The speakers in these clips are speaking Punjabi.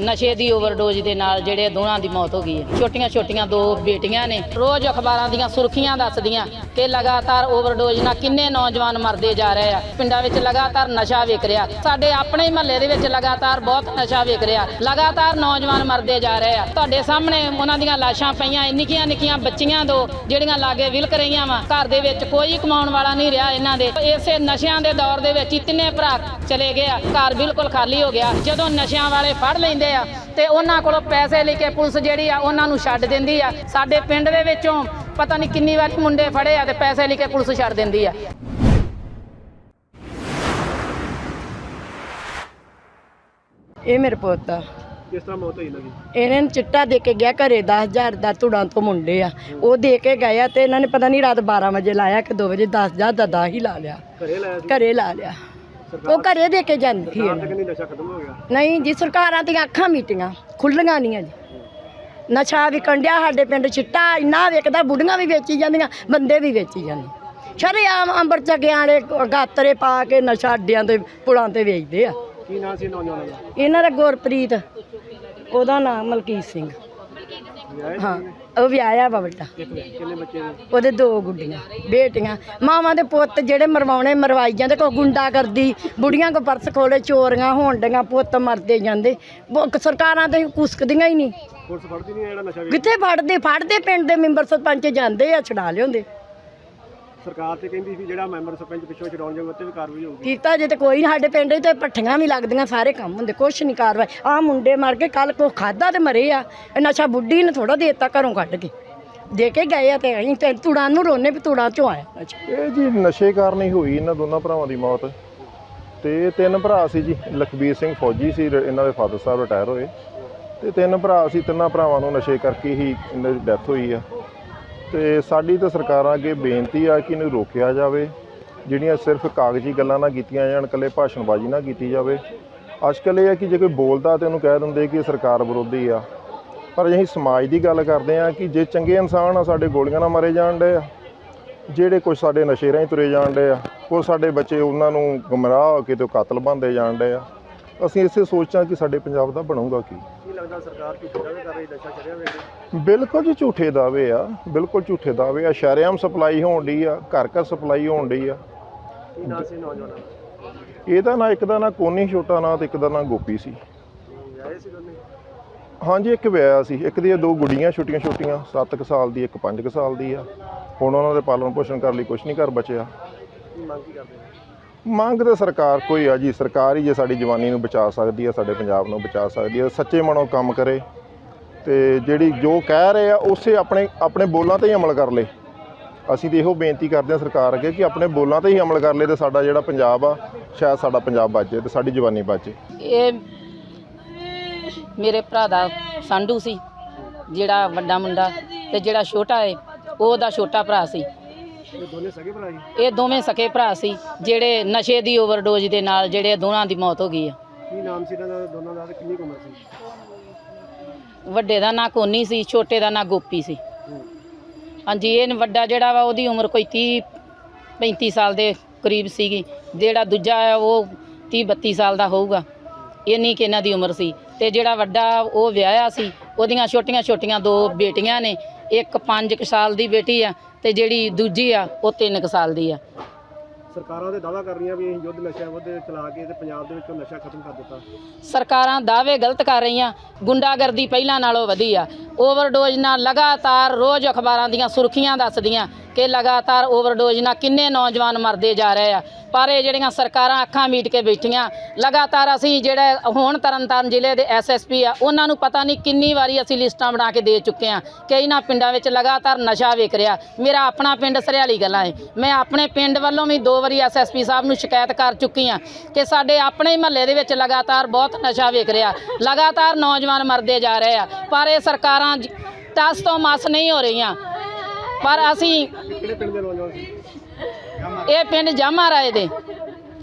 ਨਸ਼ੇ ਦੀ ਓਵਰਡੋਜ਼ ਦੇ ਨਾਲ ਜਿਹੜੇ ਦੋਨਾਂ ਦੀ ਮੌਤ ਹੋ ਗਈ ਹੈ। ਛੋਟੀਆਂ ਛੋਟੀਆਂ ਦੋ ਬੇਟੀਆਂ ਨੇ। ਰੋਜ਼ ਅਖਬਾਰਾਂ ਦੀਆਂ ਸੁਰਖੀਆਂ ਦੱਸਦੀਆਂ ਕਿ ਲਗਾਤਾਰ ਓਵਰਡੋਜ਼ ਨਾਲ ਕਿੰਨੇ ਨੌਜਵਾਨ ਮਰਦੇ ਜਾ ਰਹੇ ਆ। ਪਿੰਡਾਂ ਵਿੱਚ ਲਗਾਤਾਰ ਨਸ਼ਾ ਵਿਕ ਰਿਹਾ। ਸਾਡੇ ਆਪਣੇ ਹੀ ਮਹੱਲੇ ਦੇ ਵਿੱਚ ਲਗਾਤਾਰ ਬਹੁਤ ਨਸ਼ਾ ਵਿਕ ਰਿਹਾ। ਲਗਾਤਾਰ ਨੌਜਵਾਨ ਮਰਦੇ ਜਾ ਰਹੇ ਆ। ਤੁਹਾਡੇ ਸਾਹਮਣੇ ਉਹਨਾਂ ਦੀਆਂ ਲਾਸ਼ਾਂ ਪਈਆਂ, ਨਿੱਕੀਆਂ ਨਿੱਕੀਆਂ ਬੱਚੀਆਂ ਦੋ, ਜਿਹੜੀਆਂ ਲਾਗੇ ਵਿਲਕ ਰਹੀਆਂ ਵਾ। ਘਰ ਦੇ ਵਿੱਚ ਕੋਈ ਕਮਾਉਣ ਵਾਲਾ ਨਹੀਂ ਰਿਹਾ ਇਹਨਾਂ ਦੇ। ਇਸੇ ਨਸ਼ਿਆਂ ਦੇ ਦੌਰ ਦੇ ਵਿੱਚ ਹੀ ਤਿੰਨੇ ਭਰਾ ਚਲੇ ਗਏ ਆ। ਘਰ ਬਿਲਕੁਲ ਖਾਲੀ ਹੋ ਗਿਆ। ਜਦੋਂ ਨਸ਼ਿਆਂ ਵਾਲੇ ਫੜ ਲੈਂਦੇ ਆ ਤੇ ਉਹਨਾਂ ਕੋਲੋਂ ਪੈਸੇ ਲੈ ਕੇ ਪੁਲਿਸ ਜਿਹੜੀ ਆ ਉਹਨਾਂ ਨੂੰ ਛੱਡ ਦਿੰਦੀ ਆ। ਸਾਡੇ ਪਿੰਡ ਦੇ ਵਿੱਚੋਂ ਪਤਾ ਨਹੀਂ ਕਿੰਨੀ ਵਾਰੀ ਮੁੰਡੇ ਫੜੇ ਆ ਤੇ ਪੈਸੇ ਲੈ ਕੇ ਪੁਲਿਸ ਛੱਡ ਦਿੰਦੀ ਆ। ਇਹ ਮੇਰੇ ਪੁੱਤ ਆ। ਕਿਸ ਤਰ੍ਹਾਂ ਮੌਤ ਹੋਈ ਇਹਨਾਂ ਨੇ ਚਿੱਟਾ ਦੇ ਕੇ ਗਿਆ ਘਰੇ 10000 ਦਾ ਧੁੜਾਂ ਤੋਂ ਮੁੰਡੇ ਆ। ਉਹ ਦੇ ਕੇ ਗਏ ਆ ਤੇ ਇਹਨਾਂ ਨੇ ਪਤਾ ਨਹੀਂ ਰਾਤ 12 ਵਜੇ ਲਾਇਆ ਕਿ 2 ਵਜੇ 10000 ਦਾ ਦਾ ਹੀ ਲਾ ਲਿਆ। ਘਰੇ ਲਾਇਆ ਘਰੇ ਲਾ ਲਿਆ। ਉਹ ਘਰੇ ਦੇ ਕੇ ਜਾਂਦੀ ਨਸ਼ਾ ਖਤਮ ਹੋ ਗਿਆ? ਨਹੀਂ ਜੀ ਸਰਕਾਰਾਂ ਦੀਆਂ ਅੱਖਾਂ ਮੀਟੀਆਂ ਖੁੱਲੀਆਂ ਨਹੀਂ ਆ ਜੀ ਨਸ਼ਾ ਵਿਕਣ ਡਿਆ ਸਾਡੇ ਪਿੰਡ ਚਿੱਟਾ ਇੰਨਾ ਵਿਕਦਾ ਬੁੱਢੀਆਂ ਵੀ ਵੇਚੀ ਜਾਂਦੀਆਂ ਬੰਦੇ ਵੀ ਵੇਚੀ ਜਾਂਦੇ। ਸ਼ਰੇਆਮ ਅੰਬਰ ਚੱਗਿਆਂ ਵਾਲੇ ਗਾਤਰੇ ਪਾ ਕੇ ਨਸ਼ਾ ਅੱਡਿਆਂ ਤੇ ਪੁਲਾਂ ਤੇ ਵੇਚਦੇ ਆ। ਕੀ ਨਾਂ ਸੀ ਨੌਜਵਾਨਾਂ ਦਾ? ਇਹਨਾਂ ਦਾ ਗੁਰਪ੍ਰੀਤ ਉਹਦਾ ਨਾਮ ਮਲਕੀਤ ਸਿੰਘ। ਹਾਂ। ਉਹ ਵਿਆਹਿਆ ਵਾ ਵੱਡਾ ਕਿੰਨੇ ਬੱਚੇ ਨੇ ਉਹਦੇ ਦੋ ਗੁੱਡੀਆਂ ਬੇਟੀਆਂ। ਮਾਵਾਂ ਦੇ ਪੁੱਤ ਜਿਹੜੇ ਮਰਵਾਉਣੇ ਮਰਵਾਈ ਜਾਂਦੇ ਕੋ ਗੁੰਡਾ ਕਰਦੀ ਬੁੜੀਆਂ ਕੋ ਪਰਸ ਖੋਲੇ ਚੋਰੀਆਂ ਹੋਣ ਡੀਆਂ ਪੁੱਤ ਮਰਦੇ ਜਾਂਦੇ। ਸਰਕਾਰਾਂ ਤੇ ਕੁਸਕਦੀਆਂ ਹੀ ਨਹੀਂ। ਪੁਲਿਸ ਫੜਦੀ ਨਹੀਂ ਜਿਹੜਾ ਨਸ਼ਾ ਵੇਚ ਕਿੱਥੇ ਫੜਦੇ? ਫੜਦੇ ਪਿੰਡ ਦੇ ਮੈਂਬਰ ਸਰਪੰਚ ਜਾਂਦੇ ਆ ਛਡਾ ਲਿਆਉਂਦੇ। ਸਰਕਾਰ ਤੇ ਕਹਿੰਦੀ ਸੀ ਜਿਹੜਾ ਮੈਂਬਰ ਸਰਪੰਚ ਪਿੱਛੋਂ ਛਡਾਉਣ ਜਾਊਗਾ ਉੱਤੇ ਵੀ ਕਾਰਵਾਈ ਹੋਊਗੀ। ਕੀਤਾ ਜੇ ਤੇ ਕੋਈ ਨੀ ਸਾਡੇ ਪਿੰਡ 'ਚ ਤੇ ਪੱਠੀਆਂ ਵੀ ਲੱਗਦੀਆਂ ਸਾਰੇ ਕੰਮ ਹੁੰਦੇ ਕੁਛ ਨਹੀਂ ਕਾਰਵਾਈ। ਆ ਮੁੰਡੇ ਮਰ ਕੇ ਕੱਲ ਕੋ ਖਾਦਾ ਤੇ ਮਰੇ ਆ। ਇਹ ਨਸ਼ਾ ਬੁੱਢੀ ਨੇ ਥੋੜਾ ਦੇਤਾ ਘਰੋਂ ਕੱਢ ਕੇ। ਦੇ ਕੇ ਗਏ ਆ ਤੇ ਅਸੀਂ ਤੇ ਤੁੜਾਂ ਨੂੰ ਰੋਨੇ ਵੀ ਤੁੜਾਂ ਚੋਂ ਆਇਆ। ਇਹ ਜੀ ਨਸ਼ੇ ਕਾਰਨ ਹੀ ਹੋਈ ਇਹਨਾਂ ਦੋਨਾਂ ਭਰਾਵਾਂ ਦੀ ਮੌਤ। ਤੇ ਇਹ ਤਿੰਨ ਭਰਾ ਸੀ ਜੀ ਲਖਬੀਰ ਸਿੰਘ ਫੌਜੀ ਸੀ ਰ- ਇਹਨਾਂ ਦੇ ਫਾਦਰ ਸਾਹਿਬ ਰਿਟਾਇਰ ਹੋਏ। ਤੇ ਤਿੰਨ ਭਰਾ ਸੀ ਤਿੰਨਾਂ ਭਰਾਵਾਂ ਨੂੰ ਨਸ਼ੇ ਕਰਕੇ ਹੀ ਇਹਨਾਂ ਦੀ ਡੈਥ ਹੋਈ ਆ। ਤੇ ਸਾਡੀ ਤਾਂ ਸਰਕਾਰਾਂ ਅੱਗੇ ਬੇਨਤੀ ਆ ਕਿ ਇਹਨੂੰ ਰੋਕਿਆ ਜਾਵੇ, ਜਿਹੜੀਆਂ ਸਿਰਫ ਕਾਗਜ਼ੀ ਗੱਲਾਂ ਨਾ ਕੀਤੀਆਂ ਜਾਣ, ਇਕੱਲੇ ਭਾਸ਼ਣਬਾਜ਼ੀ ਨਾ ਕੀਤੀ ਜਾਵੇ। ਅੱਜ ਕੱਲ੍ਹ ਇਹ ਆ ਕਿ ਜੇ ਕੋਈ ਬੋਲਦਾ ਤੇ ਉਹਨੂੰ ਕਹਿ ਦਿੰਦੇ ਕਿ ਸਰਕਾਰ ਵਿਰੋਧੀ ਆ। ਪਰ ਅਸੀਂ ਸਮਾਜ ਦੀ ਗੱਲ ਕਰਦੇ ਆ ਕਿ ਜੇ ਚੰਗੇ ਇਨਸਾਨ ਆ, ਸਾਡੇ ਗੋਲੀਆਂ ਨਾਲ ਮਾਰੇ ਜਾਣ ਡੇ ਆ। ਜਿਹੜੇ ਕੁਝ ਸਾਡੇ ਨਸ਼ੇ ਰਾਹੀਂ ਤੁਰੇ ਜਾਣ ਡੇ ਆ ਕੁਝ ਸਾਡੇ ਬੱਚੇ ਉਹਨਾਂ ਨੂੰ ਗੁੰਮਰਾਹ ਹੋ ਕੇ ਤੇ ਉਹ ਕਾਤਲ ਬਣਦੇ ਜਾਣ ਡੇ ਆ। ਅਸੀਂ ਇਸੇ ਸੋਚਾਂ ਕਿ ਸਾਡੇ ਪੰਜਾਬ ਦਾ ਬਣੂਗਾ ਕੀ। ਕੀ ਲੱਗਦਾ ਸਰਕਾਰ ਝੂਠੇ ਦਾਅਵੇ ਕਰ ਰਹੀ ਨਸ਼ਾ ਛੜਿਆ ਵੇਲੇ ਬਿਲਕੁਲ ਜੀ ਝੂਠੇ ਦਾਅਵੇ ਆ ਬਿਲਕੁਲ ਝੂਠੇ ਦਾਅਵੇ ਆ। ਸ਼ਰੇਆਮ ਸਪਲਾਈ ਹੋਣ ਡਈ ਆ ਘਰ ਘਰ ਸਪਲਾਈ ਹੋਣ ਡਈ ਆ। ਕੀ ਨਾਂ ਸੀ ਨੌਜਵਾਨਾਂ ਦਾ? ਇਹਦਾ ਨਾਂ ਇੱਕ ਦਾ ਨਾਂ ਕੋਨੀ ਛੋਟਾ ਨਾਂ ਤੇ ਇੱਕ ਦਾ ਨਾਂ ਗੋਪੀ ਸੀ। ਵਿਆਹੇ ਸੀ ਦੋਨੇ? ਹਾਂਜੀ ਇੱਕ ਵਿਆਹ ਸੀ। ਇੱਕ ਦੀਆਂ ਦੋ ਗੁੱਡੀਆਂ ਛੋਟੀਆਂ ਛੋਟੀਆਂ 7 ਸਾਲ ਦੀ ਇੱਕ 5 ਸਾਲ ਦੀ ਆ। ਹੁਣ ਉਹਨਾਂ ਦੇ ਪਾਲਣ ਪੋਸ਼ਣ ਕਰਨ ਲਈ ਕੁਝ ਨਹੀਂ ਘਰ ਬਚਿਆ। ਕੀ ਮੰਗ ਕੀ ਕਰਦੇ ਨੇ? ਮੰਗ ਤਾਂ ਸਰਕਾਰ ਕੋਈ ਆ ਜੀ, ਸਰਕਾਰ ਹੀ ਜੇ ਸਾਡੀ ਜਵਾਨੀ ਨੂੰ ਬਚਾ ਸਕਦੀ ਹੈ ਸਾਡੇ ਪੰਜਾਬ ਨੂੰ ਬਚਾ ਸਕਦੀ ਹੈ ਸੱਚੇ ਮਨੋਂ ਕੰਮ ਕਰੇ ਤੇ ਜਿਹੜੀ ਜੋ ਕਹਿ ਰਹੇ ਆ, ਉਸੇ ਆਪਣੇ ਆਪਣੇ ਬੋਲਾਂ ਤੇ ਹੀ ਅਮਲ ਕਰ ਲੇ। ਅਸੀਂ ਤੇ ਇਹੋ ਬੇਨਤੀ ਕਰਦੇ ਹਾਂ ਸਰਕਾਰ ਅੱਗੇ ਕਿ ਆਪਣੇ ਬੋਲਾਂ ਤੇ ਹੀ ਅਮਲ ਕਰ ਲੇ ਤੇ ਸਾਡਾ ਜਿਹੜਾ ਪੰਜਾਬ ਆ, ਸ਼ਾਇਦ ਸਾਡਾ ਪੰਜਾਬ ਬਚੇ ਜਾਏ ਤੇ ਸਾਡੀ ਜਵਾਨੀ ਬਚੇ ਇਹ ਮੇਰੇ ਭਰਾ ਦਾ ਸੰਡੂ ਸੀ, ਜਿਹੜਾ ਵੱਡਾ ਮੁੰਡਾ ਤੇ ਜਿਹੜਾ ਛੋਟਾ ਹੈ ਉਹਦਾ ਛੋਟਾ ਭਰਾ ਸੀ। ਇਹ ਦੋਨੇ ਸਗੇ ਭਰਾ ਸੀ ਇਹ ਦੋਵੇਂ ਸਕੇ ਭਰਾ ਸੀ ਜਿਹੜੇ ਨਸ਼ੇ ਦੀ ਓਵਰਡੋਜ਼ ਦੇ ਨਾਲ ਜਿਹੜੇ ਦੋਨਾਂ ਦੀ ਮੌਤ ਹੋ ਗਈ ਆ। ਕੀ ਨਾਮ ਸੀ ਇਹਨਾਂ ਦਾ? ਦੋਨਾਂ ਦਾ ਤੇ ਕਿੰਨੀ ਕੁ ਉਮਰ ਸੀ? ਵੱਡੇ ਦਾ ਨਾਂ ਕੋਨੀ ਸੀ ਛੋਟੇ ਦਾ ਨਾਂ ਗੋਪੀ ਸੀ। ਹਾਂਜੀ ਇਹ ਵੱਡਾ ਜਿਹੜਾ ਵਾ ਉਹਦੀ ਉਮਰ ਕੋਈ 30 35 ਸਾਲ ਦੇ ਕਰੀਬ ਸੀਗੀ। ਜਿਹੜਾ ਦੂਜਾ ਆ ਉਹ 30 32 ਸਾਲ ਦਾ ਹੋਊਗਾ। ਇੰਨੀ ਕਿ ਇਹਨਾਂ ਦੀ ਉਮਰ ਸੀ। ਤੇ ਜਿਹੜਾ ਵੱਡਾ ਉਹ ਵਿਆਹਿਆ ਸੀ ਉਹਦੀਆਂ ਛੋਟੀਆਂ ਛੋਟੀਆਂ ਦੋ ਬੇਟੀਆਂ ਨੇ। ਇੱਕ 5 ਸਾਲ ਦੀ ਬੇਟੀ ਆ ਤੇ ਜਿਹੜੀ ਦੂਜੀ ਆ ਉਹ 3 ਸਾਲ ਦੀ ਆ। ਸਰਕਾਰਾਂ ਦੇ ਦਾਅਵਾ ਕਰ ਰਹੀਆਂ ਵੀ ਅਸੀਂ ਯੁੱਧ ਨਸ਼ਾ ਵਿਰੁੱਧ ਚਲਾ ਕੇ ਤੇ ਪੰਜਾਬ ਦੇ ਵਿੱਚੋਂ ਨਸ਼ਾ ਖਤਮ ਕਰ ਦਿੱਤਾ। ਸਰਕਾਰਾਂ ਦਾਅਵੇ ਗਲਤ ਕਰ ਰਹੀਆਂ ਗੁੰਡਾਗਰਦੀ ਪਹਿਲਾਂ ਨਾਲੋਂ ਵਧੀ ਆ। ਓਵਰਡੋਜ਼ ਨਾਲ ਲਗਾਤਾਰ ਰੋਜ਼ ਅਖਬਾਰਾਂ ਦੀਆਂ ਸੁਰਖੀਆਂ ਦੱਸਦੀਆਂ ਕਿ ਲਗਾਤਾਰ ਓਵਰਡੋਜ਼ ਨਾਲ ਕਿੰਨੇ ਨੌਜਵਾਨ ਮਰਦੇ ਜਾ ਰਹੇ ਆ। ਪਰ ਇਹ ਜਿਹੜੀਆਂ ਸਰਕਾਰਾਂ ਅੱਖਾਂ ਮੀਟ ਕੇ ਬੈਠੀਆਂ, ਲਗਾਤਾਰ ਅਸੀਂ ਜਿਹੜੇ ਹੁਣ ਤਰਨਤਾਰਨ ਜ਼ਿਲ੍ਹੇ ਦੇ ਐਸਐਸਪੀ ਆ, ਉਹਨਾਂ ਨੂੰ ਪਤਾ ਨਹੀਂ ਕਿੰਨੀ ਵਾਰੀ ਅਸੀਂ ਲਿਸਟਾਂ ਬਣਾ ਕੇ ਦੇ ਚੁੱਕੇ ਆ ਕਿ ਇਹਨਾਂ ਪਿੰਡਾਂ ਵਿੱਚ ਲਗਾਤਾਰ ਨਸ਼ਾ ਵਿਕ ਰਿਹਾ। ਮੇਰਾ ਆਪਣਾ ਪਿੰਡ ਸਰਿਆਲੀ ਗੱਲਾਂ ਹੈ ਮੈਂ ਆਪਣੇ ਪਿੰਡ ਵੱਲੋਂ ਵੀ ਦੋ ਵਾਰੀ ਐਸਐਸਪੀ ਸਾਹਿਬ ਨੂੰ ਸ਼ਿਕਾਇਤ ਕਰ ਚੁੱਕੀ ਆ ਕਿ ਸਾਡੇ ਆਪਣੇ ਮਹੱਲੇ ਦੇ ਵਿੱਚ ਲਗਾਤਾਰ ਬਹੁਤ ਨਸ਼ਾ ਵਿਕ ਰਿਹਾ। ਲਗਾਤਾਰ ਨੌਜਵਾਨ ਮਰਦੇ ਜਾ ਰਹੇ ਆ। ਪਰ ਇਹ ਸਰਕਾਰਾਂ ਜ- ਟਸ ਤੋਂ ਮਸ ਨਹੀਂ ਹੋ ਰਹੀਆਂ। ਪਰ ਅਸੀਂ ਇਹ ਪਿੰਡ ਜਾਮਾ ਰਾਏ ਦੇ।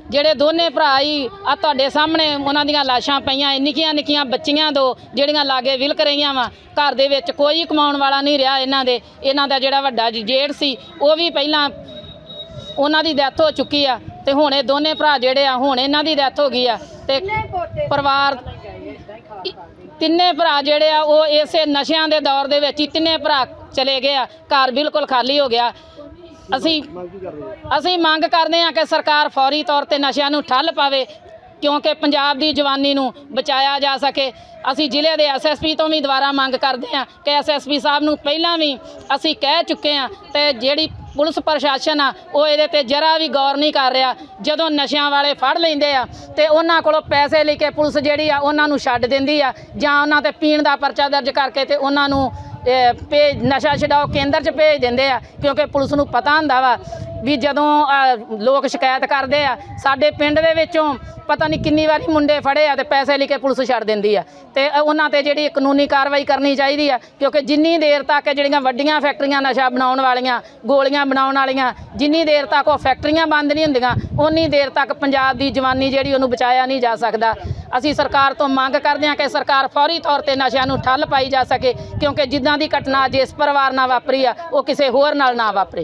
ਜਿਹੜੇ ਦੋਨੇ ਭਰਾ ਹੀ ਆ ਤੁਹਾਡੇ ਸਾਹਮਣੇ ਉਹਨਾਂ ਦੀਆਂ ਲਾਸ਼ਾਂ ਪਈਆਂ ਨਿੱਕੀਆਂ ਨਿੱਕੀਆਂ ਬੱਚੀਆਂ ਦੋ, ਜਿਹੜੀਆਂ ਲਾਗੇ ਵਿਲਕ ਰਹੀਆਂ ਵਾ। ਘਰ ਦੇ ਵਿੱਚ ਕੋਈ ਕਮਾਉਣ ਵਾਲਾ ਨਹੀਂ ਰਿਹਾ ਇਹਨਾਂ ਦੇ। ਇਹਨਾਂ ਦਾ ਜਿਹੜਾ ਵੱਡਾ ਜੇਠ ਸੀ, ਉਹ ਵੀ ਪਹਿਲਾਂ ਉਹਨਾਂ ਦੀ ਡੈਥ ਹੋ ਚੁੱਕੀ ਆ। ਤੇ ਹੁਣ ਇਹ ਦੋਨੇ ਭਰਾ ਜਿਹੜੇ ਆ, ਹੁਣ ਇਹਨਾਂ ਦੀ ਡੈਥ ਹੋ ਗਈ ਆ। ਤੇ ਪਰਿਵਾਰ ਤਿੰਨੇ ਭਰਾ ਜਿਹੜੇ ਆ, ਉਹ ਇਸੇ ਨਸ਼ਿਆਂ ਦੇ ਦੌਰ ਦੇ ਵਿੱਚ ਹੀ ਤਿੰਨੇ ਭਰਾ ਚਲੇ ਗਏ ਆ। ਘਰ ਬਿਲਕੁਲ ਖਾਲੀ ਹੋ ਗਿਆ। ਅਸੀਂ ਅਸੀਂ ਮੰਗ ਕਰਦੇ ਹਾਂ ਕਿ ਸਰਕਾਰ ਫੌਰੀ ਤੌਰ ਤੇ ਨਸ਼ਿਆਂ ਨੂੰ ਠੱਲ ਪਾਵੇ, ਕਿਉਂਕਿ ਪੰਜਾਬ ਦੀ ਜਵਾਨੀ ਨੂੰ ਬਚਾਇਆ ਜਾ ਸਕੇ। ਅਸੀਂ ਜ਼ਿਲ੍ਹੇ ਦੇ ਐਸਐਸਪੀ ਤੋਂ ਵੀ ਦੁਬਾਰਾ ਮੰਗ ਕਰਦੇ ਹਾਂ ਕਿ ਐਸਐਸਪੀ ਸਾਹਿਬ ਨੂੰ ਪਹਿਲਾਂ ਵੀ ਅਸੀਂ ਕਹਿ ਚੁੱਕੇ ਹਾਂ ਤੇ ਜਿਹੜੀ ਪੁਲਿਸ ਪ੍ਰਸ਼ਾਸਨ ਆ ਉਹ ਇਹਦੇ ਤੇ ਜਰਾ ਵੀ ਗੌਰ ਨਹੀਂ ਕਰ ਰਿਹਾ। ਜਦੋਂ ਨਸ਼ਿਆਂ ਵਾਲੇ ਫੜ ਲੈਂਦੇ ਆ ਤੇ ਉਹਨਾਂ ਕੋਲੋਂ ਪੈਸੇ ਲੈ ਕੇ ਪੁਲਿਸ ਜਿਹੜੀ ਆ ਉਹਨਾਂ ਨੂੰ ਛੱਡ ਦਿੰਦੀ ਆ ਜਾਂ ਉਹਨਾਂ ਤੇ ਪੀਣ ਦਾ ਪਰਚਾ ਦਰਜ ਕਰਕੇ ਤੇ ਉਹਨਾਂ ਨੂੰ ਇਹ, ਭੇਜ ਨਸ਼ਾ ਛਡਾਓ ਕੇਂਦਰ 'ਚ ਭੇਜ ਦਿੰਦੇ ਆ ਕਿਉਂਕਿ ਪੁਲਿਸ ਨੂੰ ਪਤਾ ਹੁੰਦਾ ਵਾ। ਵੀ ਜਦੋਂ ਲੋਕ ਸ਼ਿਕਾਇਤ ਕਰਦੇ ਆ, ਸਾਡੇ ਪਿੰਡ ਦੇ ਵਿੱਚੋਂ ਪਤਾ ਨਹੀਂ ਕਿੰਨੀ ਵਾਰੀ ਮੁੰਡੇ ਫੜੇ ਆ ਤੇ ਪੈਸੇ ਲੈ ਕੇ ਪੁਲਿਸ ਛੱਡ ਦਿੰਦੀ ਆ। ਤੇ ਉਹਨਾਂ ਤੇ ਜਿਹੜੀ ਕਾਨੂੰਨੀ ਕਾਰਵਾਈ ਕਰਨੀ ਚਾਹੀਦੀ ਆ, ਕਿਉਂਕਿ ਜਿੰਨੀ ਦੇਰ ਤੱਕ ਜਿਹੜੀਆਂ ਵੱਡੀਆਂ ਫੈਕਟਰੀਆਂ ਨਸ਼ਾ ਬਣਾਉਣ ਵਾਲੀਆਂ, ਗੋਲੀਆਂ ਬਣਾਉਣ ਵਾਲੀਆਂ, ਜਿੰਨੀ ਦੇਰ ਤੱਕ ਉਹ ਫੈਕਟਰੀਆਂ ਬੰਦ ਨਹੀਂ ਹੁੰਦੀਆਂ ਉਨੀ ਦੇਰ ਤੱਕ ਪੰਜਾਬ ਦੀ ਜਵਾਨੀ ਜਿਹੜੀ ਉਹਨੂੰ ਬਚਾਇਆ ਨਹੀਂ ਜਾ ਸਕਦਾ। ਅਸੀਂ ਸਰਕਾਰ ਤੋਂ ਮੰਗ ਕਰਦੇ ਹਾਂ ਕਿ ਸਰਕਾਰ ਫੌਰੀ ਤੌਰ ਤੇ ਨਸ਼ਿਆਂ ਨੂੰ ਠੱਲ ਪਾਈ ਜਾ ਸਕੇ, ਕਿਉਂਕਿ ਜਿੱਦਾਂ ਦੀ ਘਟਨਾ ਜਿਸ ਪਰਿਵਾਰ ਨਾਲ ਵਾਪਰੀ ਆ, ਉਹ ਕਿਸੇ ਹੋਰ ਨਾਲ ਨਾ ਵਾਪਰੇ।